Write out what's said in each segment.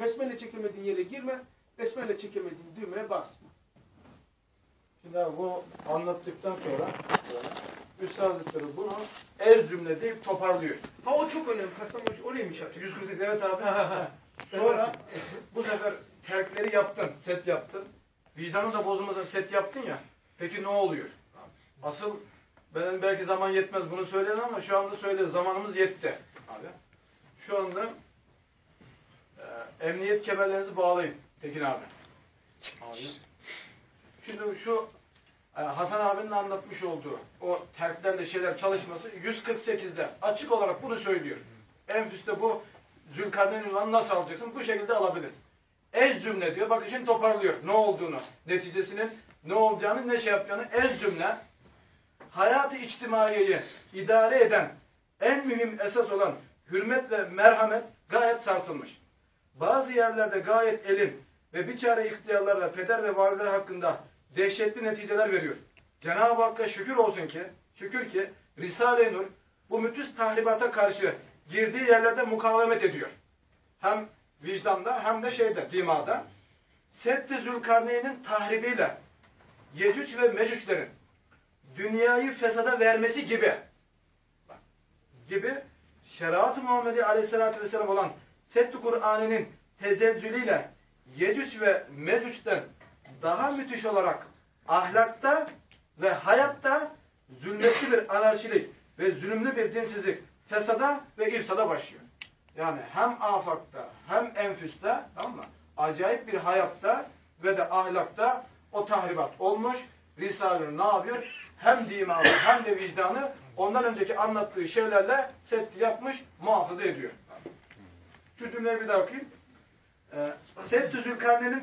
Besmele çekemediğin yere girme. Besmele çekemediğin düğmeye basma. Şimdi abi bu anlattıktan sonra Üstad Hazretleri bunu ez cümle deyip toparlıyor. Ha o çok önemli. Kastamonu oraya mı işaret? 148 evet abi. Sonra bu sefer terkleri yaptın, set yaptın. Vicdanın da bozulmasın set yaptın ya. Peki ne oluyor? Asıl benim belki zaman yetmez bunu söyleyen ama şu anda söyledi. Zamanımız yetti. Abi. Şu anda emniyet kemerlerinizi bağlayın Tekin abi. abi. Şimdi şu e, Hasan abinin anlatmış olduğu o terklerle şeyler çalışması 148'de açık olarak bunu söylüyor. Enfüste bu Zülkarneyn ünvanı nasıl alacaksın? Bu şekilde alabilirsin. Ez cümle diyor. Bak şimdi toparlıyor. Ne olduğunu, neticesinin ne olacağını, ne şey yapacağını. Ez cümle hayatı içtimaiyeyi idare eden en mühim esas olan hürmet ve merhamet gayet sarsılmış. Bazı yerlerde gayet elin ve bir çare ihtiyarlarla peder ve valideler hakkında dehşetli neticeler veriyor. Cenab-ı Hakk'a şükür olsun ki, şükür ki Risale-i Nur bu müthiş tahribata karşı girdiği yerlerde mukavemet ediyor. Hem vicdanda hem de şeyde, dimada. Sedd-i Zülkarneyn'in tahribiyle Yecüc ve Mecüclerin dünyayı fesada vermesi gibi gibi şeriat-ı Muhammedi Aleyhisselatü Vesselam olan Sedd-i Kur'an'ın tezezzülüyle Yecüc ve Mecüc'ten daha müthiş olarak ahlakta ve hayatta zulmetli bir anarşilik ve zulümlü bir dinsizlik fesada ve ifsada başlıyor. Yani hem afakta hem enfüste tamam mı? Acayip bir hayatta ve de ahlakta o tahribat olmuş. Risale ne yapıyor? Hem dimanı hem de vicdanı ondan önceki anlattığı şeylerle set yapmış, muhafaza ediyor. Şu cümleyi bir daha okuyayım. Ee, Seddü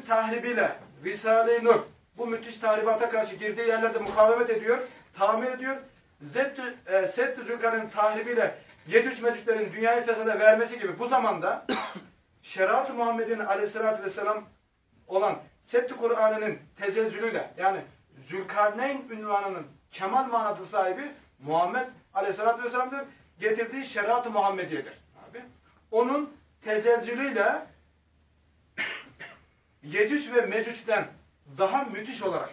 tahribiyle Risale-i Nur bu müthiş tahribata karşı girdiği yerlerde mukavemet ediyor, tamir ediyor. Zeddü, e, Seddü Zülkarneyn'in tahribiyle Yecüc Mecüclerin dünyayı fesada vermesi gibi bu zamanda şeriat-ı Muhammed'in aleyhissalatü vesselam olan Seddü Kur'an'ının tezelzülüyle yani Zülkarneyn ünvanının kemal manatı sahibi Muhammed aleyhissalatü vesselam'dır. Getirdiği şeriat-ı Muhammediye'dir. Abi. Onun tezelzülüyle Yecüc ve Mecüc'ten daha müthiş olarak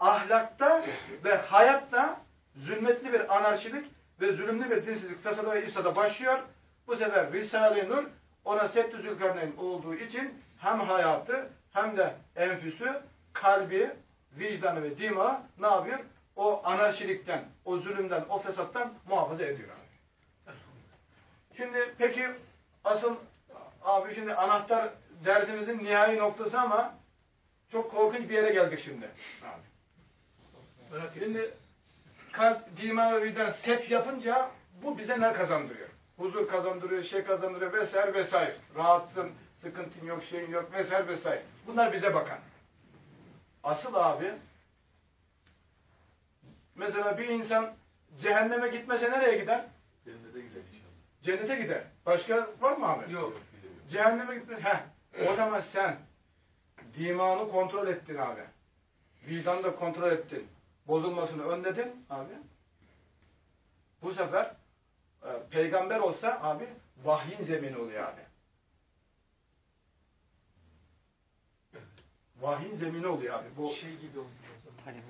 ahlakta ve hayatta zulmetli bir anarşilik ve zulümlü bir dinsizlik fesada ve ifsada başlıyor. Bu sefer Risale-i Nur ona Seddü Zülkarneyn olduğu için hem hayatı hem de enfüsü, kalbi, vicdanı ve dima ne yapıyor? O anarşilikten, o zulümden, o fesattan muhafaza ediyor. Şimdi peki asıl abi şimdi anahtar dersimizin nihai noktası ama çok korkunç bir yere geldik şimdi. Abi. Şimdi kalp, dima ve vicdan set yapınca bu bize ne kazandırıyor? Huzur kazandırıyor, şey kazandırıyor vesaire vesaire. Rahatsın, sıkıntın yok, şeyin yok vesaire vesaire. Bunlar bize bakan. Asıl abi mesela bir insan cehenneme gitmese nereye gider? Cennete gider. Başka var mı abi? Yok. Cehenneme gitme. Heh. O zaman sen dimanı kontrol ettin abi. Vicdanı da kontrol ettin. Bozulmasını önledin abi. Bu sefer e, peygamber olsa abi vahyin zemini oluyor abi. Vahyin zemini oluyor abi. Bu Şey gibi oluyor o zaman.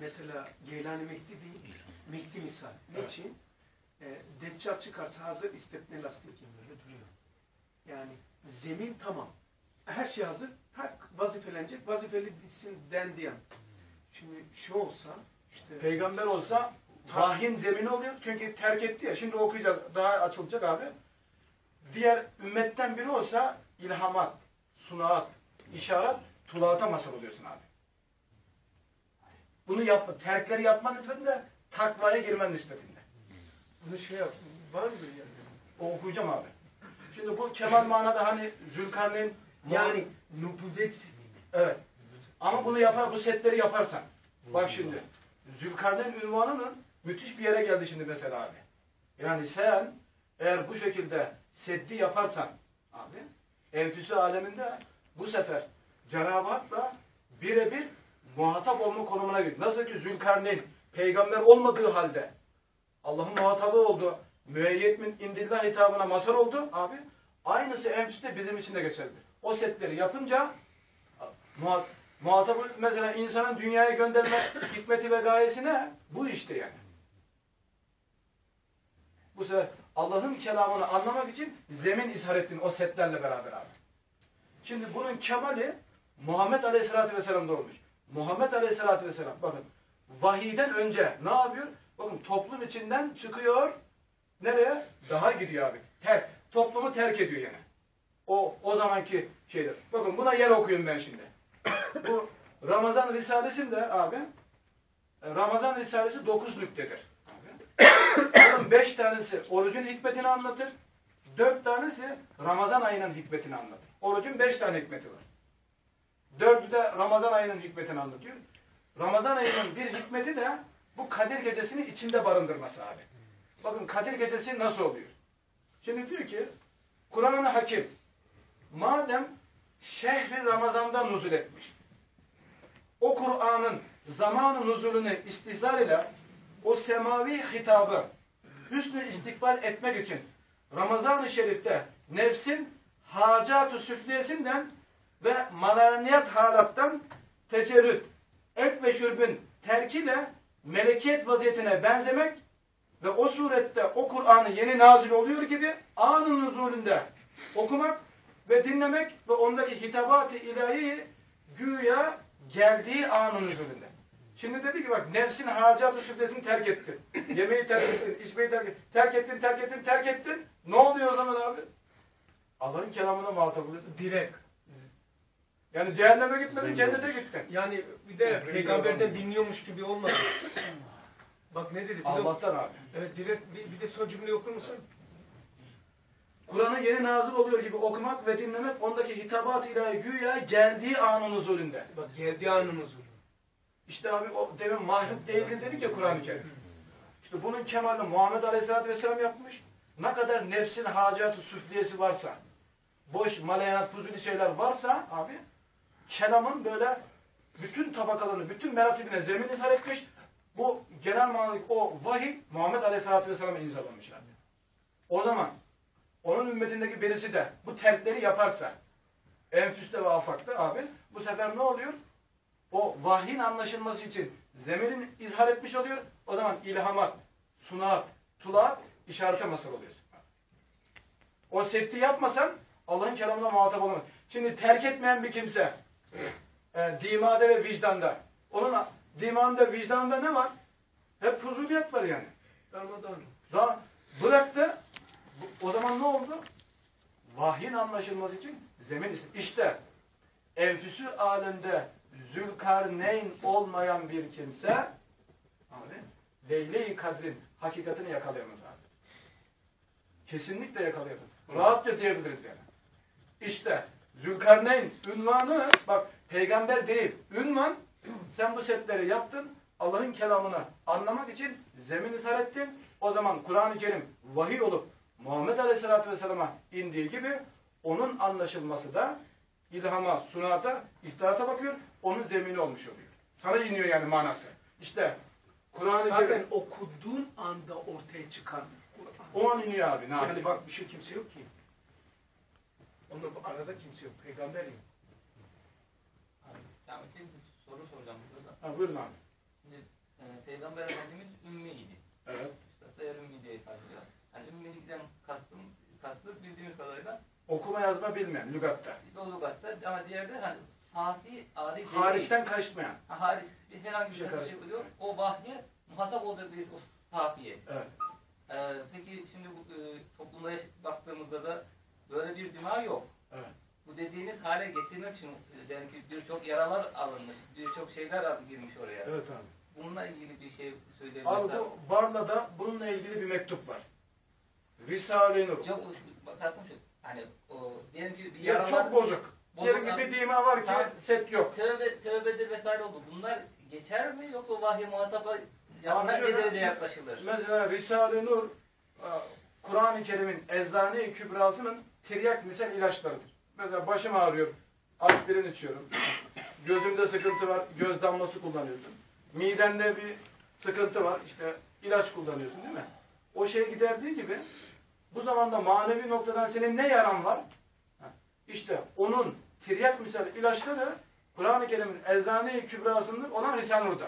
Mesela Geylani Mehdi değil, Mehdi misal. Niçin? E, Deccal çıkarsa hazır istepne lastik böyle duruyor. Yani zemin tamam. Her şey hazır. Her vazifelenecek. Vazifeli bitsin dendi an. Şimdi şu olsa işte peygamber olsa vahyin zemini oluyor. Çünkü terk etti ya. Şimdi okuyacağız. Daha açılacak abi. Diğer ümmetten biri olsa ilhamat, sunaat, işaret, tulaata masal oluyorsun abi. Bunu yapma. Terkleri yapma nispetinde takvaya girmen nispetinde. Bunu şey yap. Var mı yani? O okuyacağım abi. Şimdi bu kemal manada hani Zülkarneyn Yani nübüvvet. Evet. Ama bunu yapar, bu setleri yaparsan. Bak şimdi. Zülkarneyn ünvanının müthiş bir yere geldi şimdi mesela abi. Yani sen eğer bu şekilde seddi yaparsan abi enfüsü aleminde bu sefer Cenab-ı Hak'la birebir muhatap olma konumuna gidiyor. Nasıl ki Zülkarneyn peygamber olmadığı halde Allah'ın muhatabı oldu. Müeyyet min indillah hitabına mazhar oldu abi. Aynısı enfüste bizim için de geçerlidir. O setleri yapınca muhat, muhatap mesela insanın dünyaya gönderme hikmeti ve gayesi ne? Bu işte yani. Bu sefer Allah'ın kelamını anlamak için zemin izhar ettin o setlerle beraber abi. Şimdi bunun kemali Muhammed Aleyhisselatü Vesselam'da olmuş. Muhammed Aleyhisselatü Vesselam bakın vahiyden önce ne yapıyor? Bakın toplum içinden çıkıyor. Nereye? Daha gidiyor abi. Terk. Toplumu terk ediyor yani. O o zamanki şeyler. Bakın buna yer okuyun ben şimdi. Bu Ramazan Risalesi'nde abi e, Ramazan Risalesi 9 nüktedir. Bunun 5 tanesi orucun hikmetini anlatır. 4 tanesi Ramazan ayının hikmetini anlatır. Orucun 5 tane hikmeti var. Dördü de Ramazan ayının hikmetini anlatıyor. Ramazan ayının bir hikmeti de bu Kadir gecesini içinde barındırması abi. Bakın Kadir gecesi nasıl oluyor? Şimdi diyor ki Kur'an-ı Hakim madem şehri Ramazan'da nuzul etmiş. O Kur'an'ın zamanı nuzulünü istihzar ile o semavi hitabı hüsnü istikbal etmek için Ramazan-ı Şerif'te nefsin hacat-ı süfliyesinden ve malaniyet halattan tecerrüt, ek ve şürbün terkiyle melekiyet vaziyetine benzemek ve o surette o Kur'an'ı yeni nazil oluyor gibi anın nuzulünde okumak ve dinlemek ve ondaki hitabat-ı ilahiyi güya geldiği anın nuzulünde. Şimdi dedi ki bak nefsin hacat-ı süflesini terk ettin. Yemeği terk ettin, içmeyi terk ettin. Terk ettin, terk ettin, terk ettin. Ne oluyor o zaman abi? Allah'ın kelamına muhatap oluyorsun. Direkt. Yani cehenneme gitmedin, cennete gittin. Yani bir de peygamberden dinliyormuş gibi olmadı. Bak ne dedi? Allah'tan abi. Evet direkt bir, bir de son cümleyi okur musun? Kur'an'ı yeni nazil oluyor gibi okumak ve dinlemek ondaki hitabat ilahi güya geldiği anın huzurunda. Bak geldiği anın huzuru. İşte abi o demin mahluk değildir dedik ya Kur'an-ı Kerim. İşte bunun kemalini Muhammed Aleyhisselatü Vesselam yapmış. Ne kadar nefsin hacatı süfliyesi varsa, boş malayanat fuzuli şeyler varsa abi, kelamın böyle bütün tabakalarını, bütün meratibine zemin izhar etmiş. Bu genel manadaki o vahiy Muhammed Aleyhisselatü Vesselam'a imzalanmış abi. O zaman onun ümmetindeki birisi de bu terkleri yaparsa, enfüste ve afakta abi, bu sefer ne oluyor? o vahyin anlaşılması için zeminin izhar etmiş oluyor. O zaman ilhamat, sunat, tulaat işarete masal oluyorsun. O setti yapmasan Allah'ın kelamına muhatap olamaz. Şimdi terk etmeyen bir kimse e, dimada ve vicdanda onun dimanda vicdanında ne var? Hep fuzuliyet var yani. Daha bıraktı. O zaman ne oldu? Vahyin anlaşılması için zemin iste. İşte enfüsü alemde Zülkarneyn olmayan bir kimse abi Leyle-i Kadr'in hakikatini yakalayamaz abi. Kesinlikle yakalayamaz. Rahatça diyebiliriz yani. İşte Zülkarneyn ünvanı bak peygamber değil. Ünvan sen bu setleri yaptın. Allah'ın kelamını anlamak için zemin izhar ettin. O zaman Kur'an-ı Kerim vahiy olup Muhammed Aleyhisselatü Vesselam'a indiği gibi onun anlaşılması da ilhama, sunata, ihtiyata bakıyor. Onun zemini olmuş oluyor. Sana iniyor yani manası. İşte Kur'an-ı Zaten Kerim okuduğun anda ortaya çıkan Kur'an. o an iniyor abi. Nasip. Yani bak bir şey kimse yok ki. Onun arada kimse yok. Peygamber yok. Yani bir soru soracağım burada. Ha, buyurun abi. Şimdi e, Peygamber Efendimiz ümmiydi. Evet. Üstad da ümmi diye ifade ediyor. Yani ümmiyden kastım, kastı bildiğimiz kadarıyla Okuma yazma bilmeyen, lügatta. Dolugatta ama diğerde hani safi, ari. Hariçten karışmayan. Ha, hariç bir herhangi bir Bir şey şey oluyor. O vahye muhatap olduğu biz o safiye. Evet. Ee, peki şimdi bu e, toplumda yaş- baktığımızda da böyle bir dima yok. Evet. Bu dediğiniz hale getirmek için e, yani ki birçok yaralar alınmış, birçok şeyler girmiş oraya. Evet abi. Bununla ilgili bir şey Abi söyleyebilirsem. bu Barla'da bununla ilgili bir mektup var. Risale-i Nur. Yok o şu. Hani o diyelim ki bir Ya yaralar, çok bozuk. Diyelim ki bir dima var ki Tamam. set yok. tövbe, tövbedir vesaire oldu. Bunlar geçer mi yoksa vahye muhataba yanına nedeniyle yaklaşılır? Mesela Risale-i Nur e, Kur'an-ı Kerim'in Eczane-i Kübrası'nın tiryak misal ilaçlarıdır. Mesela başım ağrıyor, aspirin içiyorum. Gözümde sıkıntı var, göz damlası kullanıyorsun. Midende bir sıkıntı var, işte ilaç kullanıyorsun değil mi? O şey giderdiği gibi Bu zamanda manevi noktadan senin ne yaran var? İşte onun tiryak misali ilaçları Kur'an-ı Kerim'in eczane-i kübrasında olan Risale-i.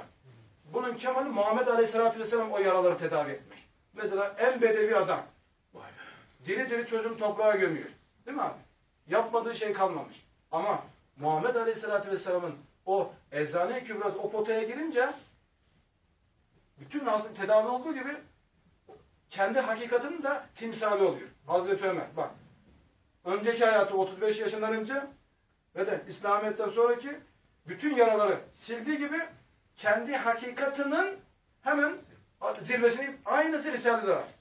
Bunun kemalı Muhammed Aleyhisselatü Vesselam o yaraları tedavi etmiş. Mesela en bedevi adam. Diri diri çocuğunu toprağa gömüyor. Değil mi abi? Yapmadığı şey kalmamış. Ama Muhammed Aleyhisselatü Vesselam'ın o eczane-i kübrası o potaya girince bütün nasıl tedavi olduğu gibi kendi hakikatinin de timsali oluyor. Hazreti Ömer bak. Önceki hayatı 35 yaşından önce ve de İslamiyet'ten sonraki bütün yaraları sildiği gibi kendi hakikatinin hemen zirvesini aynısı Risale'de var.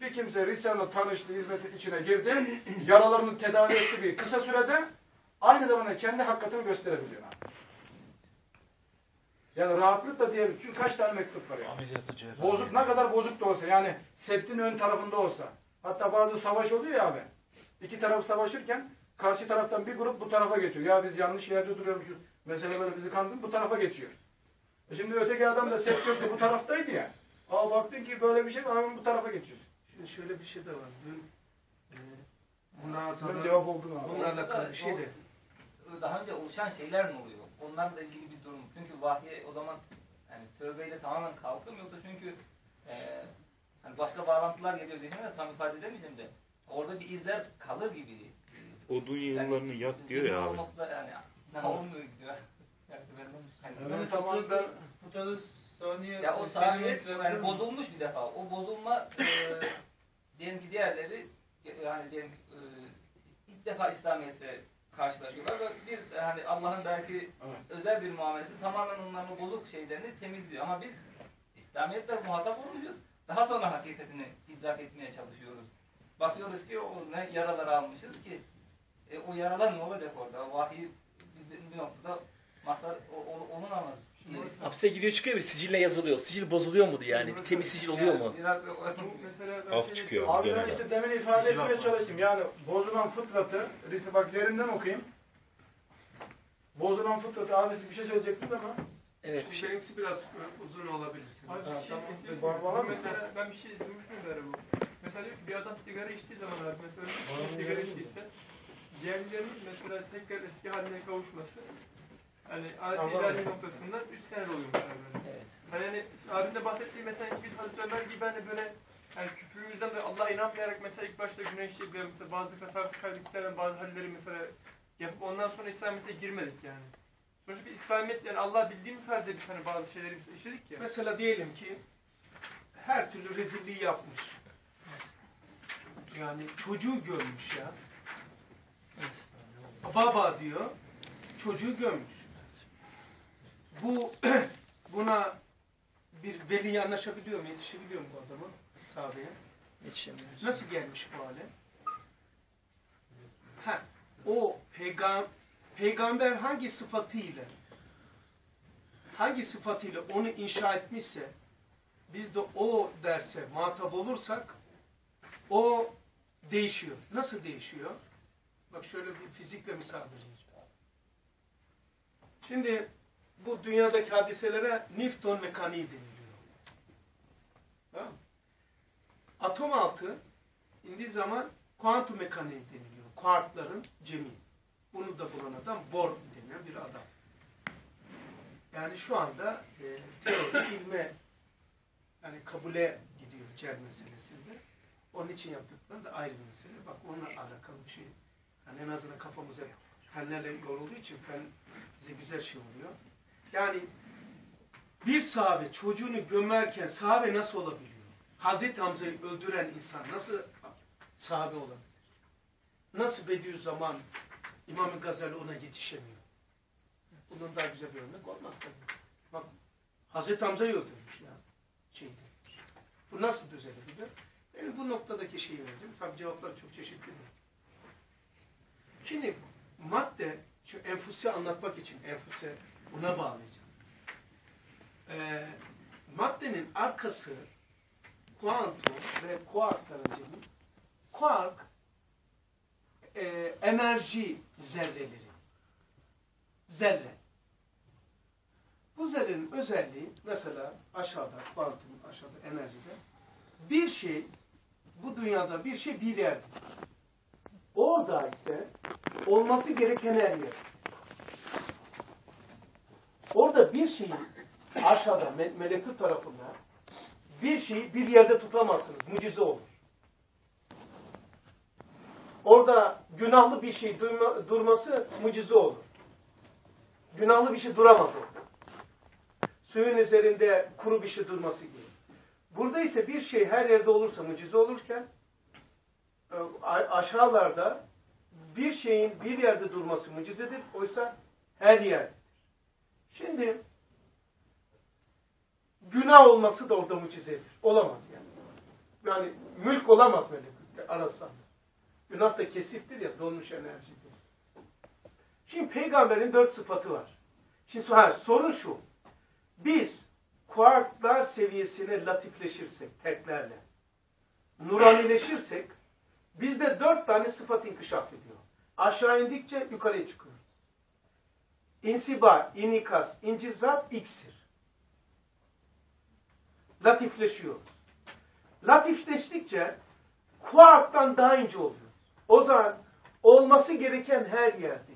Bir kimse Risale'le tanıştı, hizmetin içine girdi, yaralarını tedavi etti bir kısa sürede aynı zamanda kendi hakikatini gösterebiliyor. Yani rahatlıkla diyelim. Çünkü kaç tane mektup var yani. Ameliyatı cerrahi. Bozuk ne kadar bozuk da olsa yani seddin ön tarafında olsa hatta bazı savaş oluyor ya abi. İki taraf savaşırken karşı taraftan bir grup bu tarafa geçiyor. Ya biz yanlış yerde duruyormuşuz. Mesela böyle bizi kandırın bu tarafa geçiyor. E şimdi öteki adam da yoktu bu taraftaydı ya. Aa baktın ki böyle bir şey var bu tarafa geçiyorsun. Şimdi şöyle bir şey de var. Dün e, münazara cevap oldu mu abi? bunlarla alakalı bir şey de. Daha önce oluşan şeyler mi oluyor? Onlarla ilgili bir durum. Çünkü vahye o zaman yani tövbeyle tamamen yoksa çünkü e, hani başka bağlantılar geliyor zihnime tam ifade edemeyeceğim de orada bir izler kalır gibi. Odun yığınlarını yak diyor ya abi. nokta yani ne olmuyor gidiyor. Yani ben, hani- Evet, tamam ben Mutanız saniye Ya o sabit yani bozulmuş bir defa. O bozulma e, diyelim ki diğerleri yani diyelim e, ilk defa İslamiyet'te karşılaşıyorlar ve bir hani Allah'ın belki Evet. özel bir muamelesi tamamen onların bozuk şeylerini temizliyor. Ama biz İslamiyet'le muhatap olmuyoruz. Daha sonra hakikatini idrak etmeye çalışıyoruz. Bakıyoruz ki o ne yaralar almışız ki e, o yaralar ne olacak orada? Vahiy bir, bir noktada mahtar o, o, onun ama Hapse gidiyor çıkıyor bir sicille yazılıyor. Sicil bozuluyor mu diye yani. Bir temiz sicil oluyor mu? Ben Af şey- çıkıyor. Abi ben işte demin ifade etmeye çalıştım. Yani bozulan fıtratı, bak yerinden okuyayım. Bozulan fıtratı, abisi bir şey söyleyecektiniz ama. Evet bir şey. Benimkisi biraz uzun olabilir. Abi şey, tamam. şey- mı? mesela ben bir şey duymuştum böyle bu. Mesela bir adam sigara içtiği zaman abi mesela bir sigara içtiyse ciğerlerin mesela tekrar eski haline kavuşması hani adeti ilahi noktasından 3 sene oluyormuş böyle. Evet. Hani yani abinin de bahsettiği mesela biz Hazreti Ömer gibi ben de böyle yani küfrümüzden de Allah'a inanmayarak mesela ilk başta günah işleyip ve mesela bazı fesat kaybettiklerden bazı halleri mesela yapıp ondan sonra İslamiyet'e girmedik yani. Sonuçta bir İslamiyet yani Allah bildiğimiz halde biz hani bazı şeyleri biz işledik ya. Mesela diyelim ki her türlü rezilliği yapmış. Yani çocuğu görmüş ya. Baba diyor. Çocuğu görmüş. Bu buna bir veli anlaşabiliyor mu? Yetişebiliyor mu bu adama? Sahabeye. Yetişemiyoruz. Nasıl gelmiş bu hale? Ha, o peygam peygamber hangi sıfatıyla hangi sıfatıyla onu inşa etmişse biz de o derse muhatap olursak o değişiyor. Nasıl değişiyor? Bak şöyle bir fizikle misal vereyim. Şimdi bu dünyadaki hadiselere Newton mekaniği deniliyor. Atom altı indiği zaman kuantum mekaniği deniliyor. Kuarkların cemi. Bunu da bulan adam Bohr denilen bir adam. Yani şu anda e, teori ilme yani kabule gidiyor cer meselesinde. Onun için yaptıkları da ayrı bir mesele. Bak onunla alakalı bir şey. Yani en azından kafamıza fenlerle yorulduğu için fen bize güzel şey oluyor. Yani bir sahabe çocuğunu gömerken sahabe nasıl olabiliyor? Hazreti Hamza'yı öldüren insan nasıl sahabe olabilir? Nasıl Bediüzzaman İmam-ı Gazali ona yetişemiyor? Bunun daha güzel bir örnek olmaz tabii. Bak Hazreti Hamza'yı öldürmüş ya. Şeydi. Bu nasıl düzelebilir? Benim bu noktadaki şeyi vereceğim. Tabii cevaplar çok çeşitlidir. Şimdi madde, şu enfüsi anlatmak için enfuse buna bağlayacağım. Ee, maddenin arkası kuantum ve kuarkların cemi. Kuark e, enerji zerreleri. Zerre. Bu zerrenin özelliği mesela aşağıda, kuantum aşağıda enerjide bir şey bu dünyada bir şey bir yer. Orada ise olması gereken her yer. Orada bir şeyi aşağıda me- melekut tarafında bir şeyi bir yerde tutamazsınız. Mucize olur. Orada günahlı bir şey duyma- durması mucize olur. Günahlı bir şey duramaz orada. Suyun üzerinde kuru bir şey durması gibi. Burada ise bir şey her yerde olursa mucize olurken e, aşağılarda bir şeyin bir yerde durması mucizedir. Oysa her yer. Şimdi günah olması da orada mucizedir. Olamaz yani. Yani mülk olamaz melekut arasında. Günah da kesiftir ya donmuş enerjidir. Şimdi peygamberin dört sıfatı var. Şimdi ha, sorun şu. Biz kuarklar seviyesine latifleşirsek, teklerle, nuranileşirsek, bizde dört tane sıfat inkişaf ediyor. Aşağı indikçe yukarıya çıkıyor. İnsiba, inikas, incizat, iksir. Latifleşiyor. Latifleştikçe kuarktan daha ince oluyor. O zaman olması gereken her yerde.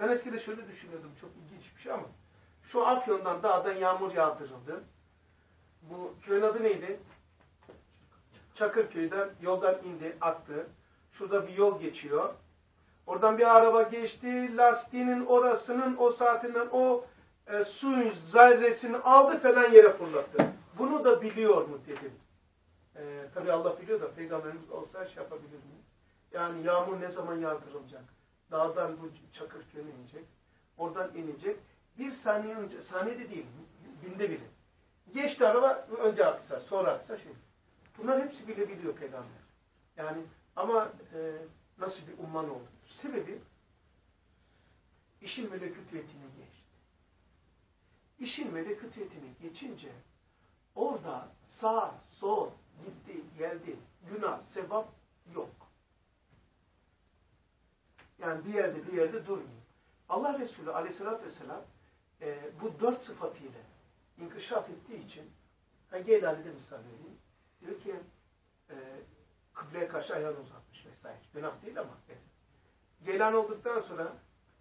Ben eskide şöyle düşünüyordum, çok ilginç bir şey ama şu Afyon'dan dağdan yağmur yağdırıldı. Bu köyün adı neydi? Çakırköy'den yoldan indi, aktı. Şurada bir yol geçiyor. Oradan bir araba geçti, lastiğinin orasının o saatinden o e, suyun zerresini aldı falan yere fırlattı. Bunu da biliyor mu dedim. E, tabii Allah biliyor da peygamberimiz olsa şey yapabilir mi? Yani yağmur ne zaman yağdırılacak? Dağdan bu Çakırköy'e inecek. Oradan inecek. Bir saniye önce, saniyede değil, binde biri. Geçti araba, önce aksa, sonra aksa şey. Bunlar hepsi bilebiliyor peygamber. Yani ama e, nasıl bir umman oldu? Sebebi işin melekutiyetine geçti. İşin melekutiyetine geçince orada sağ, sol, gitti, geldi, günah, sevap yok. Yani bir yerde bir yerde durmuyor. Allah Resulü aleyhissalatü vesselam e, bu dört sıfatıyla inkişaf ettiği için ha, Geylani'de misal vereyim. Diyor ki e, kıbleye karşı ayağını uzatmış vesaire. Günah değil ama. Evet. Geylani olduktan sonra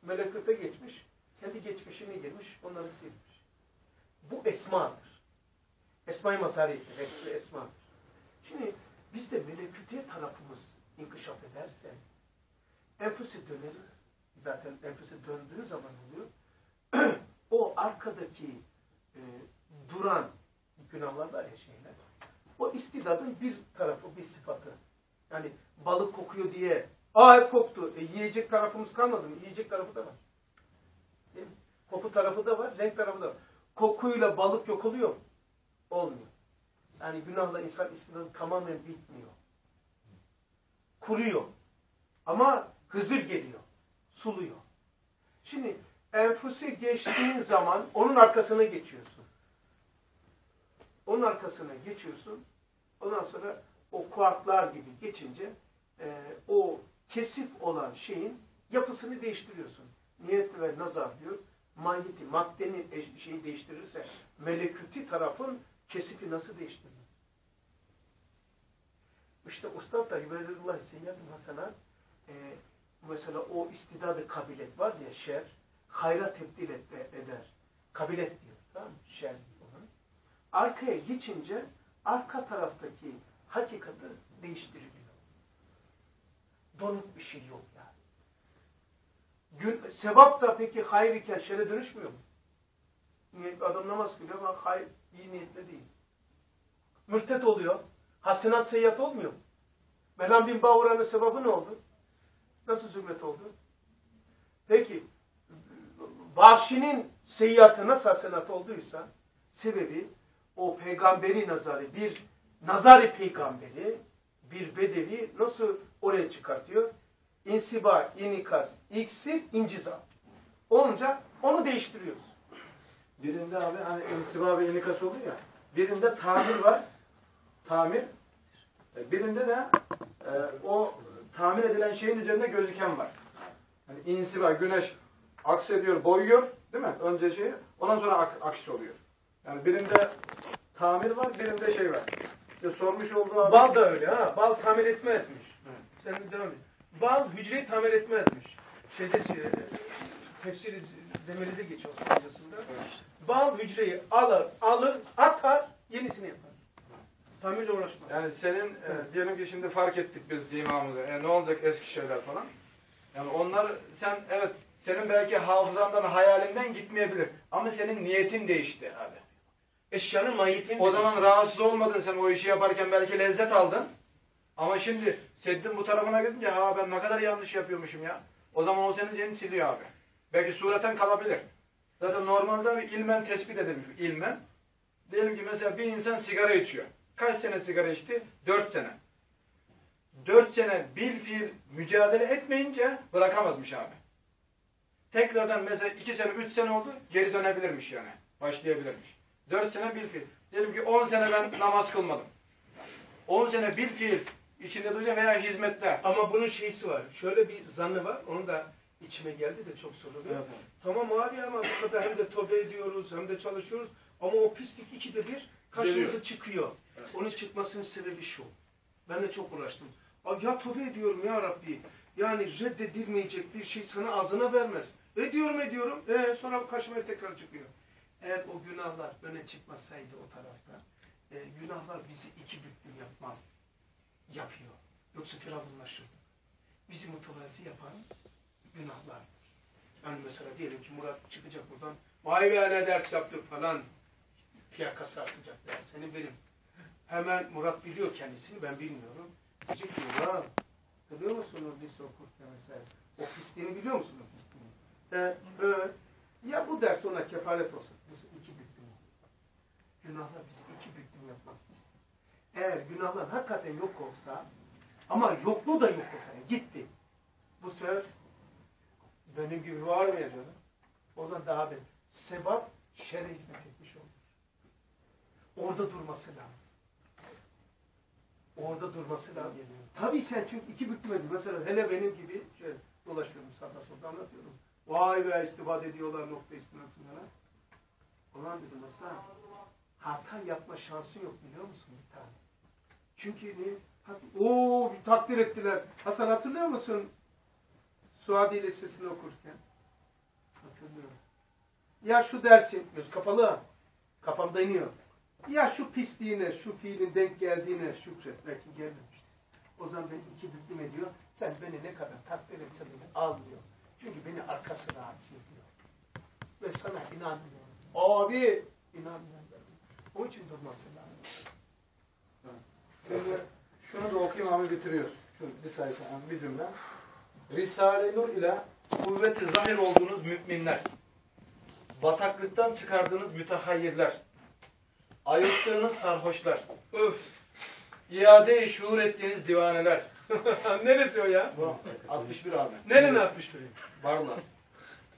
melekute geçmiş. Kendi geçmişine girmiş. Onları silmiş. Bu esmadır. Esma-i mazhariyettir. Es esmadır. Şimdi biz de meleküte tarafımız inkişaf ederse enfüse döneriz. Zaten enfüse döndüğü zaman oluyor. o arkadaki e, duran günahlar var ya şeyler. O istidadın bir tarafı, bir sıfatı. Yani balık kokuyor diye aa hep koktu. E, yiyecek tarafımız kalmadı mı? Yiyecek tarafı da var. Değil mi? Koku tarafı da var, renk tarafı da var. Kokuyla balık yok oluyor mu? Olmuyor. Yani günahla insan istidadı tamamen bitmiyor. Kuruyor. Ama Hızır geliyor. Suluyor. Şimdi enfüsi geçtiğin zaman onun arkasına geçiyorsun. Onun arkasına geçiyorsun. Ondan sonra o kuarklar gibi geçince e, o kesif olan şeyin yapısını değiştiriyorsun. Niyet ve nazar diyor. Mahiyeti, maddenin şeyi değiştirirse meleküti tarafın kesifi nasıl değiştirir? İşte Ustad da İbadetullah Seyyid-i Hasan'a e, mesela o istidadı kabilet var ya şer, hayra tebdil et, eder. Kabilet diyor. Tamam mı? Şer onun. Arkaya geçince arka taraftaki hakikati değiştiriliyor. Donuk bir şey yok yani. Gün, sevap da peki hayır iken şere dönüşmüyor mu? Niyet, adam namaz kılıyor ama hayır, iyi niyetle değil. Mürtet oluyor. Hasenat seyyat olmuyor mu? Melam bin Bağuran'ın sevabı ne oldu? Nasıl zümret oldu? Peki, Vahşi'nin seyyatı nasıl hasenat olduysa, sebebi o peygamberi nazarı, bir nazarı peygamberi, bir bedevi nasıl oraya çıkartıyor? İnsiba, inikas, iksir, inciza. Olunca onu değiştiriyoruz. Birinde abi hani insiba ve inikas oluyor ya. Birinde tamir var. Tamir. E, Birinde de e, o tamir edilen şeyin üzerinde gözüken var. Hani insiba, güneş aksediyor, boyuyor. Değil mi? Önce şeyi. Ondan sonra ak aksi oluyor. Yani birinde tamir var, birinde şey var. İşte sormuş olduğu abi. Bal da öyle ha. Bal tamir etmezmiş. Sen bir devam et. Bal hücreyi tamir etmezmiş. Şeyde şey, tefsir demeli de geçiyor Osmanlıcasında. Bal hücreyi alır, alır, atar, yenisini yapar. Tamirle uğraşmaz. Yani senin e, diyelim ki şimdi fark ettik biz dimağımızı. E, ne olacak eski şeyler falan. Yani onlar sen evet senin belki hafızandan hayalinden gitmeyebilir. Ama senin niyetin değişti abi. Eşyanın mahiyetini O zaman rahatsız olmadın sen o işi yaparken belki lezzet aldın. Ama şimdi seddin bu tarafına gidince ha ben ne kadar yanlış yapıyormuşum ya. O zaman o senin seni siliyor abi. Belki sureten kalabilir. Zaten normalde ilmen tespit edilmiş ilmen. Diyelim ki mesela bir insan sigara içiyor. Kaç sene sigara içti? Dört sene. Dört sene bil fiil mücadele etmeyince bırakamazmış abi. Tekrardan mesela iki sene, üç sene oldu geri dönebilirmiş yani. Başlayabilirmiş. Dört sene bil fiil. Diyelim ki on sene ben namaz kılmadım. On sene bil fiil içinde duracağım veya hizmette. Ama bunun şeysi var. Şöyle bir zannı var. Onu da içime geldi de çok soruluyor. Tamam abi ama bu kadar hem de tobe ediyoruz hem de çalışıyoruz. Ama o pislik ikide bir karşımıza Geliyor. çıkıyor. Onun çıkmasının sebebi şu. Ben de çok uğraştım. Abi ya tobe ediyorum ya Rabbi. Yani reddedilmeyecek bir şey sana ağzına vermez. Ediyorum ediyorum. E, sonra karşıma tekrar çıkıyor. Eğer o günahlar öne çıkmasaydı o tarafta e, günahlar bizi iki büklüm yapmaz. Yapıyor. Yoksa firavunlaşırdı. Bizi mütevazi yapan günahlar. Yani mesela diyelim ki Murat çıkacak buradan. Vay be ne ders yaptık falan. Fiyakası artacak der. Seni benim. Hemen Murat biliyor kendisini ben bilmiyorum. Diyecek ki ya biliyor musun o lise okurken mesela o pisliğini biliyor musun o pisliğini? E, e, ya bu ders ona kefalet olsun. Bu iki büklüm. Günahlar bizi iki büklüm yapmak. Eğer günahlar hakikaten yok olsa ama yokluğu da yok olsa yani gitti. Bu sefer benim gibi var mı canım? O zaman daha bir sebap şerre hizmet etmiş olur. Orada durması lazım. Orada durması lazım. Tabii sen çünkü iki büklüm edin. Mesela hele benim gibi şöyle dolaşıyorum sağda solda anlatıyorum. Vay be istifade ediyorlar nokta istinasından. Ulan dedim Hasan hata yapma şansı yok biliyor musun bir tane? Çünkü bir takdir ettiler. Hasan hatırlıyor musun? Suadi Lisesi'ni okurken. Hatırlıyorum. Ya şu dersin, göz kapalı. Kafamda iniyor. Ya şu pisliğine, şu fiilin denk geldiğine şükret. Belki gelmemiş. O zaman ben iki büklüm ediyor. Sen beni ne kadar takdir etsen beni almıyor. Çünkü beni arkası rahatsız ediyor. Ve sana inanmıyorum. Abi inanmıyorum. Onun için durması lazım. Şimdi şunu da okuyayım abi bitiriyoruz. Şu bir sayfa, bir cümle. Risale-i Nur ile kuvveti zahir olduğunuz müminler, bataklıktan çıkardığınız mütehayyirler, ayılttığınız sarhoşlar, Öf. iade-i şuur ettiğiniz divaneler. Neresi o ya? Bu 61 abi. Atmış biri? Barla.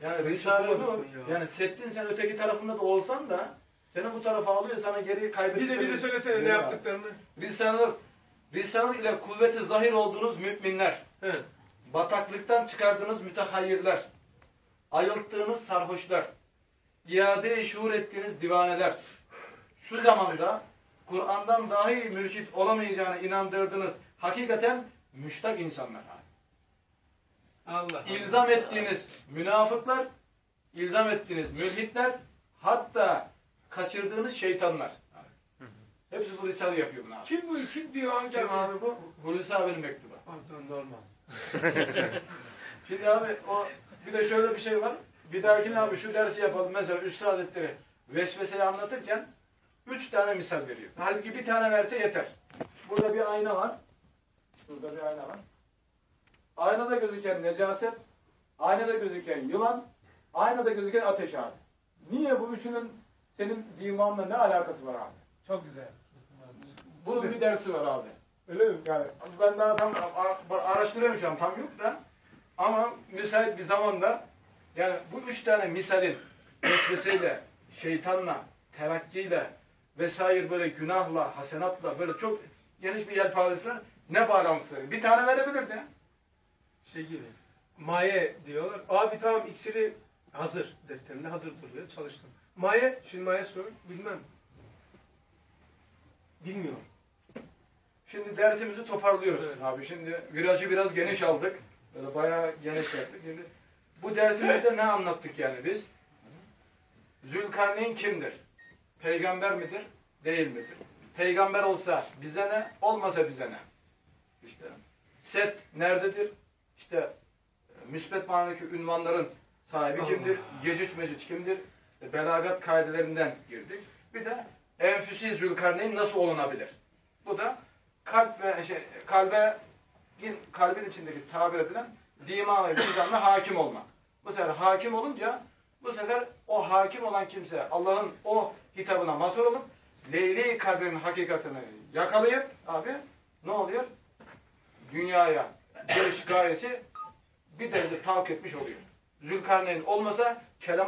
Yani Risale-i Nur, yani Settin sen öteki tarafında da olsan da seni bu tarafa alıyor sana geri Bir kaybediyor. de bir de söylesene ne yaptıklarını. Risale-i Risale ile kuvveti zahir olduğunuz müminler, He. bataklıktan çıkardığınız mütehayyirler, ayılttığınız sarhoşlar, iade-i şuur ettiğiniz divaneler, şu zamanda Kur'an'dan dahi mürşit olamayacağına inandırdığınız hakikaten müştak insanlar. Allah. İlzam ettiğiniz münafıklar, ilzam ettiğiniz mülhitler, hatta kaçırdığınız şeytanlar. Hepsi risale yapıyor bunu abi. Kim bu? Kim diyor amca? Kim abi bu? Hulusi abinin mektubu. Pardon normal. Şimdi abi o bir de şöyle bir şey var. Bir dahakine abi şu dersi yapalım. Mesela Üstad Hazretleri vesveseyi anlatırken üç tane misal veriyor. Halbuki bir tane verse yeter. Burada bir ayna var. Burada bir ayna var. Aynada gözüken necaset, aynada gözüken yılan, aynada gözüken ateş abi. Niye bu üçünün senin divanla ne alakası var abi? Çok güzel. Bunun bir dersi var abi. Öyle mi? Yani ben daha tam ara- araştırıyorum şu an tam yok da ama müsait bir zamanda yani bu üç tane misalin vesveseyle, şeytanla, terakkiyle vesaire böyle günahla, hasenatla böyle çok geniş bir yelpazesi ne bağlantıları. Bir tane verebilirdi. Şey gibi. Maye diyorlar. Abi tamam iksiri hazır. Defterinde hazır duruyor. Çalıştım. Maye, şimdi maye sor. Bilmem. Bilmiyorum. Şimdi dersimizi toparlıyoruz abi. Şimdi virajı biraz geniş aldık. Böyle bayağı geniş yaptık. Şimdi bu dersimizde ne anlattık yani biz? Zülkarneyn kimdir? Peygamber midir? Değil midir? Peygamber olsa bize ne? Olmasa bize ne? İşte Set nerededir? İşte e, müsbet manadaki ünvanların sahibi kimdir? Yecüc mecüc kimdir? İşte belagat kaidelerinden girdik. Bir de enfüsi Zülkarneyn nasıl olunabilir? Bu da kalp ve şey, kalbe kalbin içindeki tabir edilen dima ve vicdanla hakim olmak. Bu sefer hakim olunca bu sefer o hakim olan kimse Allah'ın o hitabına mazhar olup Leyli kadrin hakikatini yakalayıp abi ne oluyor? Dünyaya geliş gayesi bir derece tavuk etmiş oluyor. Zülkarneyn olmasa kelama